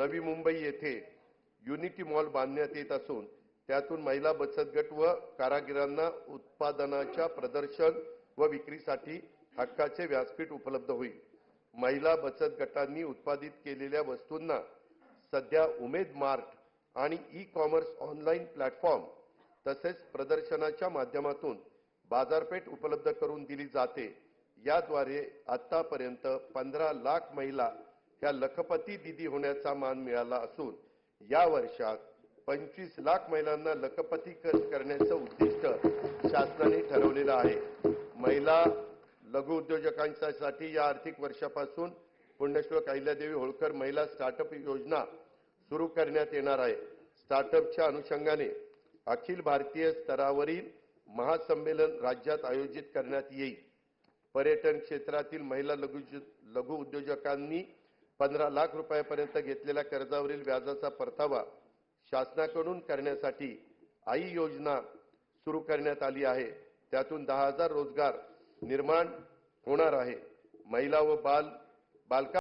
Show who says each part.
Speaker 1: नवी मुंबई येथे unity mall बांधण्यात येत असून त्यातून महिला बचत गट व कारागिरांना उत्पादनाच्या प्रदर्शन व विक्रीसाठी हक्काचे व्यासपीठ उपलब्ध होईल. महिला बचत गटांनी उत्पादित केलेल्या वस्तूंना सध्या उमेद मार्ट आणि ई कॉमर्स ऑनलाईन प्लॅटफॉर्म तसेच प्रदर्शनाच्या माध्यमातून बाजारपेठ उपलब्ध करून दिली जाते. याद्वारे आतापर्यंत पंधरा लाख महिला ह्या लखपती दिदी होण्याचा मान मिळाला असून या वर्षात पंचवीस लाख महिलांना लखपती करण्याचं उद्दिष्ट शासनाने ठरवलेलं आहे. महिला लघु उद्योजकांसाठी या आर्थिक वर्षापासून पुण्यश्लोक अहिल्यादेवी होळकर महिला स्टार्टअप योजना सुरू करण्यात येणार आहे. स्टार्टअपच्या अनुषंगाने अखिल भारतीय स्तरावरील महासंमेलन राज्यात आयोजित करण्यात येईल. पर्यटन क्षेत्रातील महिला लघु लघु उद्योजकांनी पंधरा लाख रुपयापर्यंत घेतलेल्या कर्जावरील व्याजाचा परतावा शासनाकडून करण्यासाठी आई योजना सुरू करण्यात आली आहे. त्यातून दहा हजार रोजगार निर्माण होणार आहे. महिला व बाल बालका